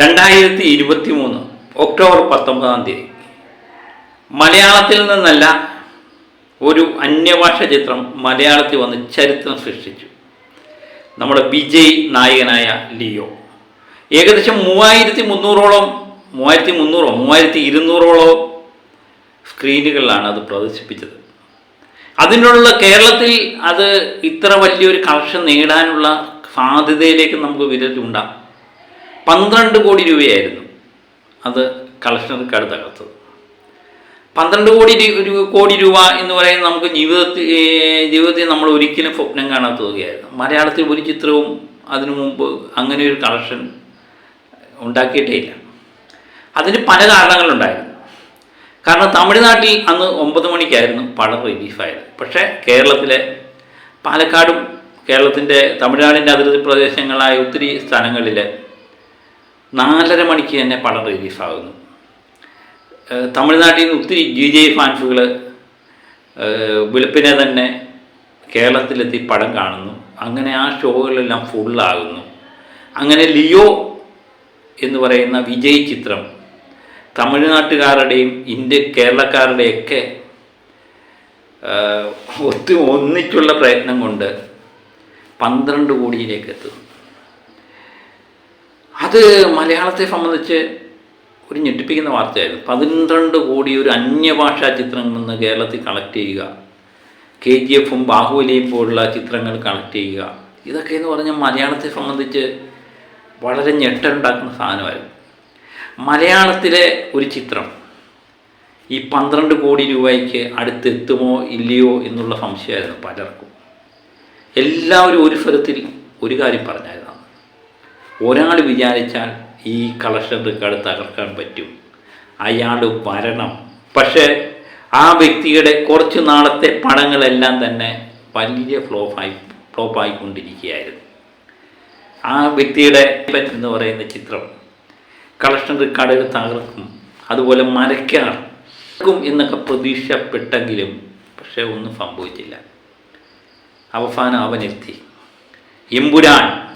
രണ്ടായിരത്തി ഇരുപത്തി മൂന്ന് ഒക്ടോബർ പത്തൊമ്പതാം തീയതി. മലയാളത്തിൽ നിന്നല്ല ഒരു അന്യഭാഷ ചിത്രം മലയാളത്തിൽ വന്ന് ചരിത്രം സൃഷ്ടിച്ചു. നമ്മുടെ വിജയ് നായകനായ ലിയോ. ഏകദേശം മൂവായിരത്തി മുന്നൂറോളം മൂവായിരത്തി മുന്നൂറോ മൂവായിരത്തി ഇരുന്നൂറോളം സ്ക്രീനുകളിലാണ് അത് പ്രദർശിപ്പിച്ചത്. അതിനുള്ള കേരളത്തിൽ അത് ഇത്ര വലിയൊരു കളക്ഷൻ നേടാനുള്ള സാധ്യതയിലേക്ക് നമുക്ക് വിരലുണ്ടാം പന്ത്രണ്ട് കോടി രൂപയായിരുന്നു. അത് കളക്ഷൻ റെക്കോർഡ് തകർത്തത് പന്ത്രണ്ട് കോടി കോടി രൂപ എന്ന് പറയുന്നത് നമുക്ക് ജീവിതത്തിൽ ജീവിതത്തിൽ നമ്മൾ ഒരിക്കലും സ്വപ്നം കാണാത്ത തുകയായിരുന്നു. മലയാളത്തിൽ ഒരു ചിത്രവും അതിനു മുമ്പ് അങ്ങനെ ഒരു കളക്ഷൻ ഉണ്ടാക്കിയിട്ടേ ഇല്ല. അതിന് പല കാരണങ്ങളുണ്ടായിരുന്നു. കാരണം തമിഴ്നാട്ടിൽ അന്ന് ഒമ്പത് മണിക്കായിരുന്നു പടം റിലീഫായത് പക്ഷേ കേരളത്തിലെ പാലക്കാടും കേരളത്തിന്റെ തമിഴ്നാടിന്റെ അതിർത്തി പ്രദേശങ്ങളായ ഒത്തിരി സ്ഥലങ്ങളിൽ നാലര മണിക്ക് തന്നെ പടം റിലീഫാകുന്നു ഏഹ് തമിഴ്നാട്ടിൽ നിന്ന് ഒത്തിരി ജി ജെ ഫാൻസുകൾ വെളുപ്പിനെ തന്നെ കേരളത്തിലെത്തി പടം കാണുന്നു. അങ്ങനെ ആ ഷോകളെല്ലാം ഫുള്ളാകുന്നു. അങ്ങനെ ലിയോ എന്ന് പറയുന്ന വിജയ് ചിത്രം തമിഴ്നാട്ടുകാരുടെയും ഇന്ത്യ കേരളക്കാരുടെയൊക്കെ ഒത്തിരി ഒത്തു ഒന്നിച്ചുള്ള പ്രയത്നം കൊണ്ട് പന്ത്രണ്ട് കോടിയിലേക്ക് എത്തുന്നു. അത് മലയാളത്തെ സംബന്ധിച്ച് ഒരു ഞെട്ടിപ്പിക്കുന്ന വാർത്തയായിരുന്നു. പന്ത്രണ്ട് കോടി ഒരു അന്യഭാഷാ ചിത്രങ്ങളിൽ നിന്ന് കേരളത്തിൽ കളക്ട് ചെയ്യുക. കെ ജി എഫും ബാഹുബലിയും പോലുള്ള ചിത്രങ്ങൾ കളക്ട് ചെയ്യുക. ഇതൊക്കെ എന്ന് പറഞ്ഞാൽ മലയാളത്തെ സംബന്ധിച്ച് വളരെ ഞെട്ടുണ്ടാക്കുന്ന സാധനമായിരുന്നു. മലയാളത്തിലെ ഒരു ചിത്രം ഈ പന്ത്രണ്ട് കോടി രൂപയ്ക്ക് അടുത്തെത്തുമോ ഇല്ലയോ എന്നുള്ള സംശയമായിരുന്നു പലർക്കും. എല്ലാവരും ഒരു സ്വരത്തിൽ ഒരു കാര്യം പറഞ്ഞായിരുന്നു. ഒരാൾ വിചാരിച്ചാൽ ഈ കളക്ഷൻ റെക്കോർഡ് തകർക്കാൻ പറ്റും. അയാൾ വരണം. പക്ഷേ ആ വ്യക്തിയുടെ കുറച്ച് നാളത്തെ പടങ്ങളെല്ലാം തന്നെ വലിയ ഫ്ലോപ്പായി ഫ്ലോപ്പായിക്കൊണ്ടിരിക്കുകയായിരുന്നു ആ വ്യക്തിയുടെ എന്ന് പറയുന്ന ചിത്രം കളക്ഷൻ റെക്കോർഡുകൾ തകർക്കും. അതുപോലെ മരക്കാർ ും എന്നൊക്കെ പ്രതീക്ഷപ്പെട്ടെങ്കിലും പക്ഷേ ഒന്നും സംഭവിച്ചില്ല. അവസാനം അവനെത്തി എമ്പുരാൻ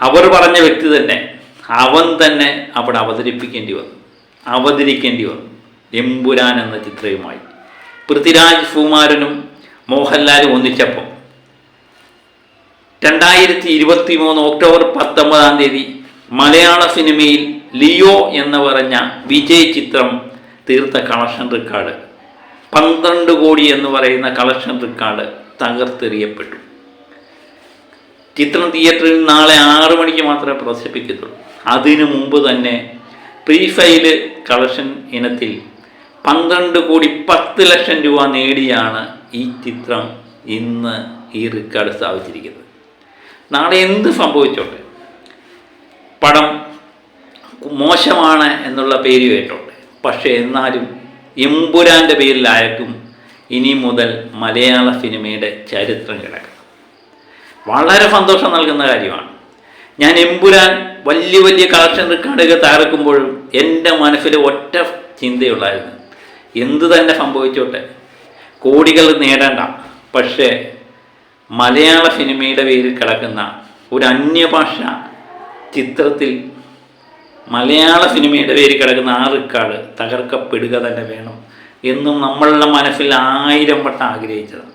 അവർ പറഞ്ഞ വ്യക്തി തന്നെ അവൻ തന്നെ അവിടെ അവതരിപ്പിക്കേണ്ടി വന്നു. അവതരിക്കേണ്ടി വന്നു. എമ്പുരാൻ എന്ന ചിത്രയുമായി. പൃഥ്വിരാജ് കുമാരനും മോഹൻലാലും ഒന്നിച്ചപ്പം രണ്ടായിരത്തി ഇരുപത്തി മൂന്ന് ഒക്ടോബർ പത്തൊമ്പതാം തീയതി മലയാള സിനിമയിൽ ലിയോ എന്ന് പറഞ്ഞ വിജയ് ചിത്രം തീർത്ത കളക്ഷൻ റെക്കോർഡ് പന്ത്രണ്ട് കോടി എന്ന് പറയുന്ന കളക്ഷൻ റെക്കോർഡ് തകർത്തെറിയപ്പെട്ടു. ചിത്രം തിയേറ്ററിൽ നാളെ ആറ് മണിക്ക് മാത്രമേ പ്രദർശിപ്പിക്കത്തുള്ളൂ. അതിനു മുമ്പ് തന്നെ പ്രീ ഫൈൽ കളക്ഷൻ ഇനത്തിൽ പന്ത്രണ്ട് കോടി പത്ത് ലക്ഷം രൂപ നേടിയാണ് ഈ ചിത്രം ഇന്ന് ഈ റെക്കോർഡ് സ്ഥാപിച്ചിരിക്കുന്നത്. നാളെ എന്ത് സംഭവിച്ചോട്ടെ? പടം മോശമാണ് എന്നുള്ള പേര് കേട്ടോട്ടെ. പക്ഷേ എന്നാലും എമ്പുരാന്റെ പേരിലായിരിക്കും ഇനി മുതൽ മലയാള സിനിമയുടെ ചരിത്രം കിടക്കുന്നത്. വളരെ സന്തോഷം നൽകുന്ന കാര്യമാണ്. ഞാൻ എമ്പുരാൻ വലിയ വലിയ കളക്ഷൻ റെക്കോർഡൊക്കെ തകർക്കുമ്പോഴും എന്റെ മനസ്സിൽ ഒറ്റ ചിന്തയുള്ളായിരുന്നു. എന്ത് തന്നെ സംഭവിച്ചോട്ടെ കോടികൾ നേടേണ്ട. പക്ഷേ മലയാള സിനിമയുടെ പേരിൽ കിടക്കുന്ന ഒരു അന്യഭാഷ ചിത്രത്തിൽ മലയാള സിനിമയുടെ പേര് കിടക്കുന്ന ആ റെക്കോർഡ് തകർക്കപ്പെടുക തന്നെ വേണം എന്നും നമ്മളുടെ മനസ്സിൽ ആയിരം വട്ടം ആഗ്രഹിച്ചതാണ്.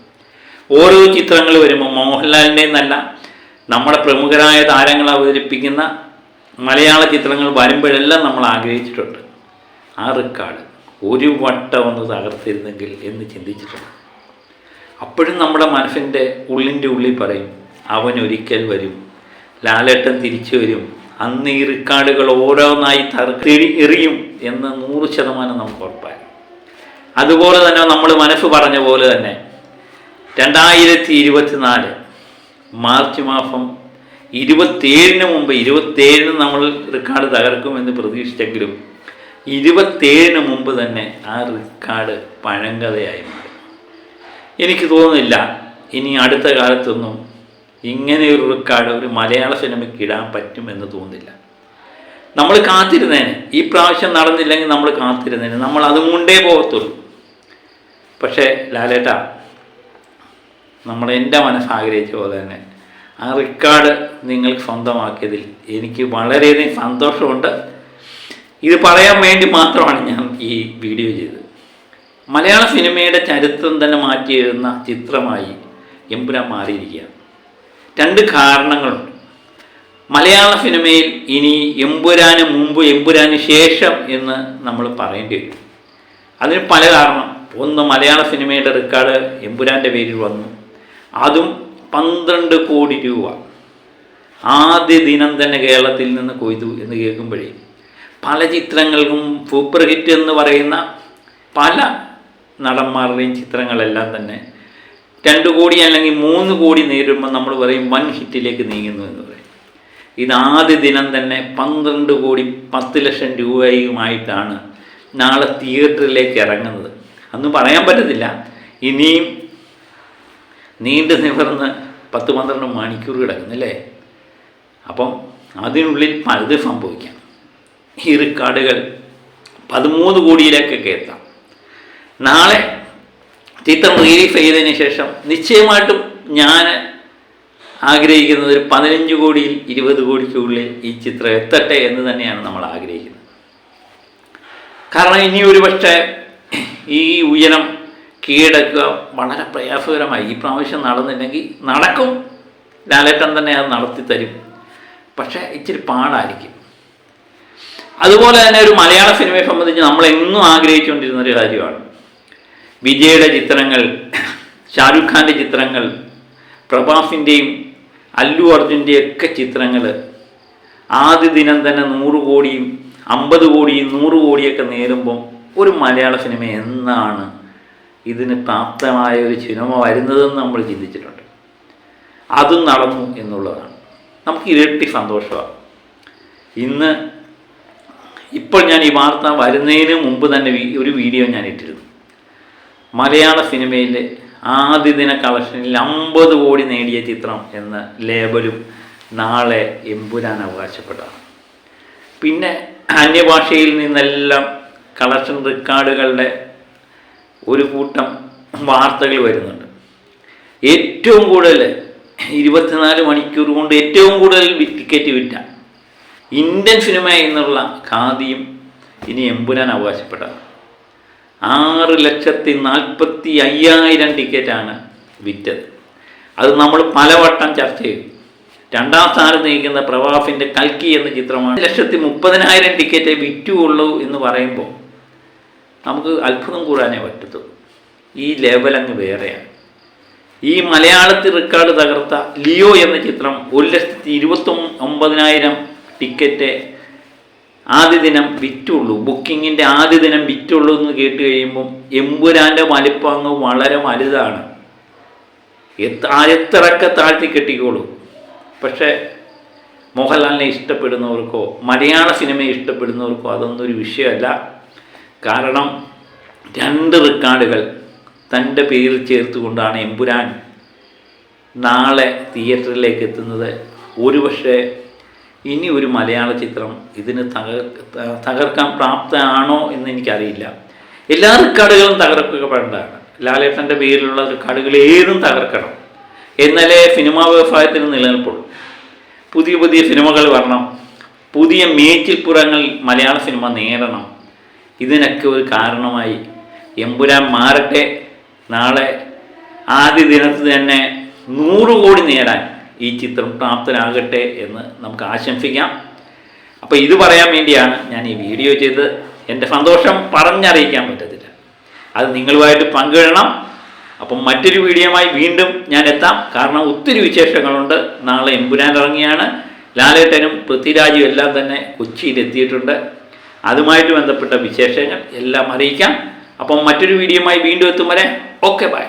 ഓരോ ചിത്രങ്ങൾ വരുമ്പോൾ മോഹൻലാലിന്റെ എന്നല്ല നമ്മുടെ പ്രമുഖരായ താരങ്ങൾ അവതരിപ്പിക്കുന്ന മലയാള ചിത്രങ്ങൾ വരുമ്പോഴെല്ലാം നമ്മൾ ആഗ്രഹിച്ചിട്ടുണ്ട്. ആ റെക്കോർഡ് ഒരു വട്ടം ഒന്ന് തകർത്തിരുന്നെങ്കിൽ എന്ന് ചിന്തിച്ചിട്ടുണ്ട്. അപ്പോഴും നമ്മുടെ മനസ്സിന്റെ ഉള്ളിന്റെ ഉള്ളിൽ പറയും അവൻ ഒരിക്കൽ വരും ലാലേട്ടൻ തിരിച്ചു വരും അന്ന് ഈ റെക്കാർഡുകൾ ഓരോന്നായി തറി എറിയും എന്ന് നൂറ് ശതമാനം നമുക്ക് ഉറപ്പായി. അതുപോലെ തന്നെ നമ്മൾ മനസ്സ് പറഞ്ഞ പോലെ തന്നെ രണ്ടായിരത്തി ഇരുപത്തിനാല് മാർച്ച് മാസം ഇരുപത്തേഴിന് മുമ്പ് ഇരുപത്തേഴിന് നമ്മൾ റെക്കോർഡ് തകർക്കുമെന്ന് പ്രതീക്ഷിച്ചെങ്കിലും ഇരുപത്തേഴിന് മുമ്പ് തന്നെ ആ റെക്കോർഡ് പഴങ്കഥയായി മാറി. എനിക്ക് തോന്നുന്നില്ല ഇനി അടുത്ത കാലത്തൊന്നും ഇങ്ങനെ ഒരു റെക്കോർഡ് ഒരു മലയാള സിനിമയ്ക്ക് ഇടാൻ പറ്റുമെന്ന് തോന്നുന്നില്ല. നമ്മൾ കാത്തിരുന്നേന്. ഈ പ്രാവശ്യം നടന്നില്ലെങ്കിൽ നമ്മൾ കാത്തിരുന്നേന്. നമ്മൾ അതും കൊണ്ടേ പോകത്തുള്ളൂ. പക്ഷേ ലാലേട്ട നമ്മൾ എന്റെ മനസ്സ് ആഗ്രഹിച്ച പോലെ തന്നെ. ആ റെക്കോർഡ് നിങ്ങൾ സ്വന്തമാക്കിയതിൽ എനിക്ക് വളരെയധികം സന്തോഷമുണ്ട്. ഇത് പറയാൻ വേണ്ടി മാത്രമാണ് ഞാൻ ഈ വീഡിയോ ചെയ്തത്. മലയാള സിനിമയുടെ ചരിത്രം തന്നെ മാറ്റി എഴുതുന്ന ചിത്രമായി എമ്പുരാൻ മാറിയിരിക്കുകയാണ്. രണ്ട് കാരണങ്ങളുണ്ട്. മലയാള സിനിമയിൽ ഇനി എമ്പുരാന് മുമ്പ് എമ്പുരാന് ശേഷം എന്ന് നമ്മൾ പറയേണ്ടി വരും. അതിന് പല കാരണം. ഒന്ന് മലയാള സിനിമയുടെ റെക്കോർഡ് എമ്പുരാന്റെ പേരിൽ വന്നു. അതും പന്ത്രണ്ട് കോടി രൂപ. ആദ്യ ദിനം തന്നെ കേരളത്തിൽ നിന്ന് കൊയ്തു എന്ന് കേൾക്കുമ്പോഴേ പല ചിത്രങ്ങൾക്കും സൂപ്പർ ഹിറ്റ് എന്ന് പറയുന്ന പല നടന്മാരുടെയും ചിത്രങ്ങളെല്ലാം തന്നെ രണ്ട് കോടി അല്ലെങ്കിൽ മൂന്ന് കോടി നേരിടുമ്പോൾ നമ്മൾ പറയും വൻ ഹിറ്റിലേക്ക് നീങ്ങുന്നു എന്ന് പറയും. ഇത് ദിനം തന്നെ പന്ത്രണ്ട് കോടി പത്ത് ലക്ഷം രൂപയുമായിട്ടാണ് നാളെ തിയേറ്ററിലേക്ക് ഇറങ്ങുന്നത്. അന്ന് പറയാൻ പറ്റത്തില്ല. ഇനിയും നീണ്ടു നിവർന്ന് പത്ത് പന്ത്രണ്ട് മണിക്കൂർ കിടക്കുന്നില്ലേ? അപ്പം അതിനുള്ളിൽ പലത് സംഭവിക്കാം. ഈ റെക്കോർഡുകൾ പതിമൂന്ന് കോടിയിലേക്കൊക്കെ എത്താം. നാളെ ചിത്രം റിലീഫ് ചെയ്തതിന് ശേഷം നിശ്ചയമായിട്ടും ഞാൻ ആഗ്രഹിക്കുന്നത് ഒരു പതിനഞ്ച് കോടിയിൽ ഇരുപത് കോടിക്കുള്ളിൽ ഈ ചിത്രം എത്തട്ടെ എന്ന് തന്നെയാണ് നമ്മൾ ആഗ്രഹിക്കുന്നത്. കാരണം ഇനി ഒരു പക്ഷേ ഈ ഉയരം കീഴടക്കുക വളരെ പ്രയാസകരമായി. ഈ പ്രാവശ്യം നടന്നില്ലെങ്കിൽ നടക്കും. ലാലേട്ടൻ തന്നെ അത് നടത്തി തരും. പക്ഷേ ഇച്ചിരി പാടായിരിക്കും. അതുപോലെ തന്നെ ഒരു മലയാള സിനിമയെ സംബന്ധിച്ച് നമ്മൾ എന്നും ആഗ്രഹിച്ചുകൊണ്ടിരുന്ന ഒരു കാര്യമാണ്. വിജയുടെ ചിത്രങ്ങൾ ഷാരുഖ് ഖാന്റെ ചിത്രങ്ങൾ പ്രഭാസിന്റെയും അല്ലു അർജുന്റെയും ഒക്കെ ചിത്രങ്ങൾ ആദ്യ ദിനം തന്നെ നൂറ് കോടിയും അമ്പത് കോടിയും നൂറ് കോടിയൊക്കെ നേരുമ്പം ഒരു മലയാള സിനിമ എന്നാണ് ഇതിന് പ്രാപ്തമായ ഒരു സിനിമ വരുന്നതെന്ന് നമ്മൾ ചിന്തിച്ചിട്ടുണ്ട്. അതും നടന്നു എന്നുള്ളതാണ്. നമുക്ക് ഇരട്ടി സന്തോഷമാണ്. ഇന്ന് ഇപ്പോൾ ഞാൻ ഈ വാർത്ത വരുന്നതിന് മുമ്പ് തന്നെ ഒരു വീഡിയോ ഞാൻ ഇട്ടിരുന്നു. മലയാള സിനിമയിലെ ആദ്യ ദിന കളക്ഷനിൽ അമ്പത് കോടി നേടിയ ചിത്രം എന്ന ലേബലും നാളെ എമ്പുരാൻ അവകാശപ്പെട്ടതാണ്. പിന്നെ അന്യഭാഷയിൽ നിന്നെല്ലാം കളക്ഷൻ റെക്കോർഡുകളുടെ ഒരു കൂട്ടം വാർത്തകൾ വരുന്നുണ്ട്. ഏറ്റവും കൂടുതൽ ഇരുപത്തിനാല് മണിക്കൂർ കൊണ്ട് ഏറ്റവും കൂടുതൽ ടിക്കറ്റ് വിറ്റ ഇന്ത്യൻ സിനിമ എന്നുള്ള ഖാദിയും ഇനി എമ്പുരാൻ അവകാശപ്പെട്ടത് ആറ് ലക്ഷത്തി നാൽപ്പത്തി അയ്യായിരം ടിക്കറ്റാണ് വിറ്റത്. അത് നമ്മൾ പലവട്ടം ചർച്ച ചെയ്തു. രണ്ടാം സ്ഥാനത്ത് നിൽക്കുന്ന പ്രവാഫിന്റെ കൽക്കി എന്ന ചിത്രമാണ് ലക്ഷത്തി മുപ്പതിനായിരം ടിക്കറ്റേ വിറ്റുള്ളൂ എന്ന് പറയുമ്പോൾ നമുക്ക് അത്ഭുതം കൂടാനേ പറ്റത്തുള്ളൂ ഈ ലേവൽ അങ്ങ് വേറെയാണ്. ഈ മലയാളത്തിൽ റെക്കോർഡ് തകർത്ത ലിയോ എന്ന ചിത്രം ഒരു ലക്ഷത്തി ഇരുപത്തി ഒമ്പതിനായിരം ടിക്കറ്റ് ആദ്യ ദിനം വിറ്റുള്ളൂ. ബുക്കിങ്ങിന്റെ ആദ്യ ദിനം വിറ്റുള്ളൂ എന്ന് കേട്ട് കഴിയുമ്പം എമ്പുരാന്റെ വലിപ്പം അങ്ങ് വളരെ വലുതാണ്. എത്ര എത്രയൊക്കെ താഴ്ത്തി കെട്ടിക്കോളൂ. പക്ഷേ മോഹൻലാലിനെ ഇഷ്ടപ്പെടുന്നവർക്കോ മലയാള സിനിമയെ ഇഷ്ടപ്പെടുന്നവർക്കോ അതൊന്നും ഒരു വിഷയമല്ല. കാരണം രണ്ട് റെക്കാർഡുകൾ തന്റെ പേരിൽ ചേർത്തുകൊണ്ടാണ് എമ്പുരാൻ നാളെ തിയേറ്ററിലേക്ക് എത്തുന്നത്. ഒരുപക്ഷെ ഇനി ഒരു മലയാള ചിത്രം ഇതിന് തകർ തകർക്കാൻ പ്രാപ്തമാണോ എന്ന് എനിക്കറിയില്ല. എല്ലാ റെക്കാർഡുകളും തകർക്കപ്പെടേണ്ടതാണ്. ലാലേട്ടന്റെ പേരിലുള്ള റെക്കാർഡുകൾ ഏതും തകർക്കണം. എന്നാലേ സിനിമാ വ്യവസായത്തിന് നിലനിൽപ്പുള്ളൂ. പുതിയ പുതിയ സിനിമകൾ വരണം. പുതിയ മേച്ചിൽപ്പുറങ്ങൾ മലയാള സിനിമ നേടണം. ഇതിനൊക്കെ ഒരു കാരണമായി. എമ്പുരാൻ മാറട്ടെ. നാളെ ആദ്യ ദിനത്ത് തന്നെ നൂറ് കോടി നേടാൻ ഈ ചിത്രം പ്രാപ്തനാകട്ടെ എന്ന് നമുക്ക് ആശംസിക്കാം. അപ്പോൾ ഇത് പറയാൻ വേണ്ടിയാണ് ഞാൻ ഈ വീഡിയോ ചെയ്ത് എന്റെ സന്തോഷം പറഞ്ഞറിയിക്കാൻ പറ്റത്തില്ല. അത് നിങ്ങളുമായിട്ട് പങ്കിടണം. അപ്പം മറ്റൊരു വീഡിയോമായി വീണ്ടും ഞാൻ എത്താം. കാരണം ഒത്തിരി വിശേഷങ്ങളുണ്ട്. നാളെ എമ്പുരാൻ ഇറങ്ങിയാണ്. ലാലേട്ടനും പൃഥ്വിരാജും എല്ലാം തന്നെ കൊച്ചിയിൽ എത്തിയിട്ടുണ്ട്. അതുമായിട്ട് ബന്ധപ്പെട്ട വിശേഷങ്ങൾ എല്ലാം അറിയിക്കാം. അപ്പം മറ്റൊരു വീഡിയോയുമായി വീണ്ടും എത്തും വരെ. Okay bye.